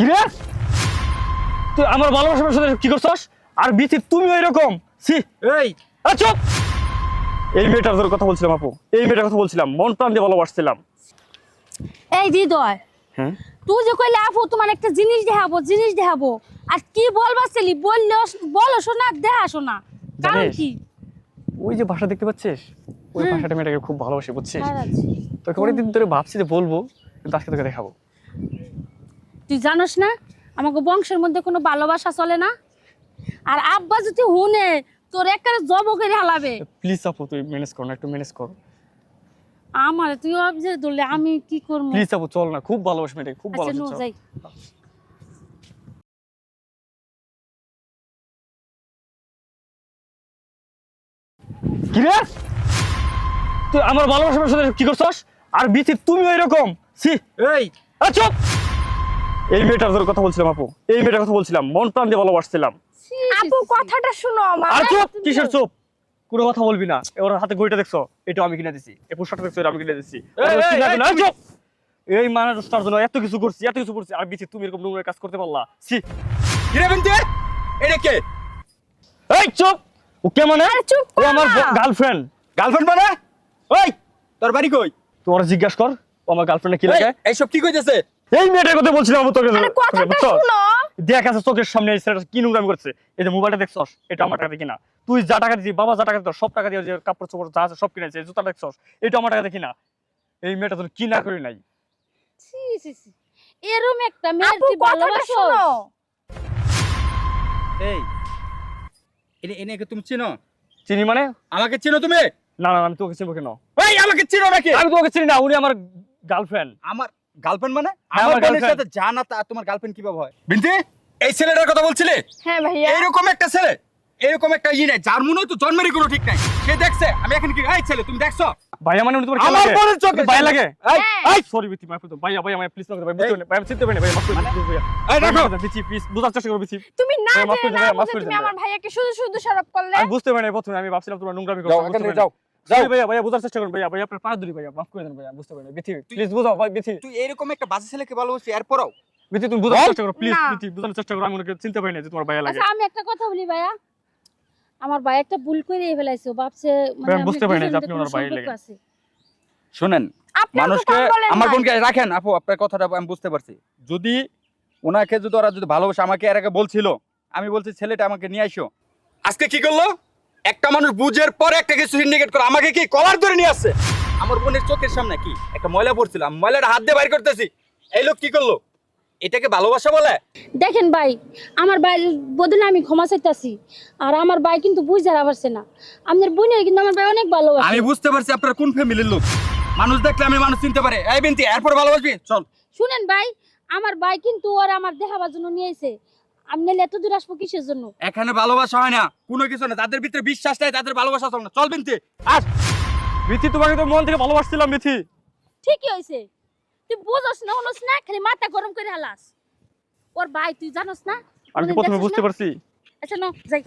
কি রে? তুই আমার ভালোবাসার সাথে কি করছস? আর বিথি তুমি এরকম সি এই। আরে চুপ! এই মেয়েটার তোর কথা বলছিলাম আপু। এই মেয়েটার কথা বলছিলাম মন প্রাণ দিয়ে ভালোবাসছিলাম। এই হৃদয় হ্যাঁ? তুই যে কইলে আপু তোমার একটা জিনিস দেখাবো জিনিস দেখাবো। আর কি বলবা ছেলি? বললে বলো শোনা দেখা শোনা। কারণ? কি? ওই যে ভাষা দেখতে পাচ্ছিস? ওই ভাষাটা মেয়েটাকে খুব ভালোবাসি বুঝছিস। তোকে অনেকদিন ধরে ভাবছি যে বলব কিন্তু আজকে তোকে দেখাবো। তুই জানোস না? আমাকে বংশের মধ্যে কোনো ভালোবাসা চলে না? আর আব্বা যদি হুনে তোর একবারে জব করে হালাবে। প্লিজ আপু তুই ম্যানেজ কর না একটু ম্যানেজ কর। আমার তুই অবজে ধরলে আমি কি করব প্লিজ আপু চল না খুব ভালোবাসি মেয়েটাকে খুব আচ্ছা ভালোবাসি যাই। কি রে? তুই আমার ভালোবাসার সাথে কি করছস? আর বিথি তুমি এরকম সি এই। আরে চুপ! এই মেয়েটার কথা বলছিলাম আপু। এই মেয়েটার কথা বলছিলাম মন প্রাণ দিয়ে ভালোবাসছিলাম। আপু কথাটা শুনো আমার। আর চুপ কিসের চুপ? কোনো কথা বলবি না। ওর হাতে ঘড়িটা দেখছ এটা আমি কিনে দিছি। এই পোশাকটা দেখছ এটা আমি কিনে দিছি। চুপ। এই মানুষটার জন্য এত কিছু করছি এত কিছু করছি। আর বিথি তুমি এরকম নোংরা কাজ করতে পারলা। সি কিরে বিনতে? এটা কে? এই চুপ। ও কে মানে? আরে চুপ ও আমার গার্লফ্রেন্ড গার্লফ্রেন্ড মানে? ওই তোর বাড়ি কই? তোর জিজ্ঞাসা কর ও আমার গার্লফ্রেন্ডে কি লাগে এই, এইসব কি কইতেছে? এই মেয়েটার কথা বলছিলাম আমি তোকে আরে কথাটা শুনো। দেখ আছে চোখের সামনে এই ছেলেটা কি নোংরামি করছে। এই যে মোবাইলটা দেখছস এটা আমার টাকা দিয়ে কিনা? তুই যা টাকা দিছিস বাবা যা টাকা দিত সব টাকা দিয়ে যে কাপড় চোপড় যা আছে সব কিনেছে জুতা দেখছস এটা আমার টাকা দিয়ে কিনা? এই মেয়েটা তোর কি না করি নাই? ছি ছি ছি। এরম একটা মেয়ের কি ভালোবাসো এই এনে এনে কি তুমি চিনো? চিনি মানে? আমাকে চিনো তুমি? না না আমি তোকে চিনবো কেন? এই আমাকে চিনো নাকি? আমি তোকে চিনি না উনি আমার গার্লফ্রেন্ড আমার গার্লফ্রেন্ড মানে? হ্যাঁ, আমার বোনের সাথে জানা তা তোমার গার্লফ্রেন্ড কীভাবে হয়? বিনতে এই ছেলেটার কথা বলছিলে? হ্যাঁ ভাইয়া। এরকম একটা ছেলে এরকম একটা ই নাই যার মনে হয় তো জন্মেরই কোনো ঠিক নাই। সে দেখছে আমি এখন কি এই ছেলে তুমি দেখছ? ভাইয়া মানে তোমার কি আমার বোনের চোখে ভাই লাগে? এই, হ্যাঁ। এই। সরি বিতি মাফ করো ভাইয়া ভাইয়া প্লিজ না ভাই বুঝতে ভাই আমি চিনতে পারি না ভাই মাফ করে ভাইয়া। এই দেখো। বিচি প্লিজ বুঝার চেষ্টা করো বিচি। তুমি না করে তুমি আমার ভাইয়াকে শুধু শুধু সরব করলে? আমি বুঝতে পারি না প্রথমে আমি ভাবছিলাম তোমার নোংরামি করছ যাও। আমি এখান বুঝতে থেকে পারি না। যাও। যাও Sorry ভাইয়া ভাইয়া বুঝার চেষ্টা করুন ভাইয়া ভাইয়া আপনার পা ধরি ভাইয়া মাফ করে দেন ভাইয়া বুঝতে পারি বিথি প্লিজ বুঝাও ভাই বিথি। তুই এরকম একটা বাজে ছেলেকে ভালোবাসি এরপরও। বিথি তুমি বুঝার চেষ্টা করো প্লিজ বিথি বুঝার চেষ্টা করো আমি ওনাকে চিনতে পারি না যে তোমার ভাইয়া লাগে। আচ্ছা আমি একটা কথা বলি ভাইয়া। আমার ভাই একটা ভুল করে ফেলাইছে ও ভাবছে মানে আমি বুঝতে পারি না যে আপনি ওনার ভাই লাগে। শুনেন আপনি তো মানুষকে আমার ভাই। বোনকে রাখেন আপু আপনার কথাটা আমি বুঝতে পারছি। যদি ওনাকে যদি ওরা যদি ভালোবাসে আমাকে এর আগে বলছিল আমি বলছি ছেলেটা আমাকে নিয়ে আইসো। আজকে কি করল? একটা মানুষ বুঝের পরে একটা কিছু সিন্ডিকেট করে আমাকে কি কলার ধরে নিয়ে আসছে? আমার বোনের চোখের সামনে কি? একটা ময়লা পড়ছিল আমি ময়লাটা হাত দিয়ে বাইর করতেছি। এই লোক কি করল? এটাকে ভালোবাসা বলে? দেখেন ভাই আমার ভাই বদলে আমি ক্ষমা চাইতাছি আর আমার ভাই কিন্তু বুঝতে পারছে না। আপনার বোনের কিন্তু আমার ভাই অনেক ভালোবাসে। আমি বুঝতে পারছি আপনার কোন ফ্যামিলির লোক। মানুষ দেখলে আমি মানুষ চিনতে পারে। এই বিনতি এরপর ভালোবাসবি? চল। শুনেন ভাই আমার ভাই কিন্তু ওর আমার দেখাবার জন্য নিয়েছে নাহলে এত দূর আসব কিসের জন্য? এখানে ভালোবাসা হয় না কোনো কিছু না। তাদের ভিতরে বিশ্বাস নাই তাদের ভালোবাসা চল না। চল বিনতি। আস। বিথি তোমাকে তো মন থেকে ভালোবাসছিলাম বিথি ঠিকই হয়েছে তুই বুঝোস না হলোস না খালি মাথা গরম করে হালাস। ওর ভাই তুই জানোস না? আমি প্রথমে বুঝতে পারছি? আচ্ছা ন যাই।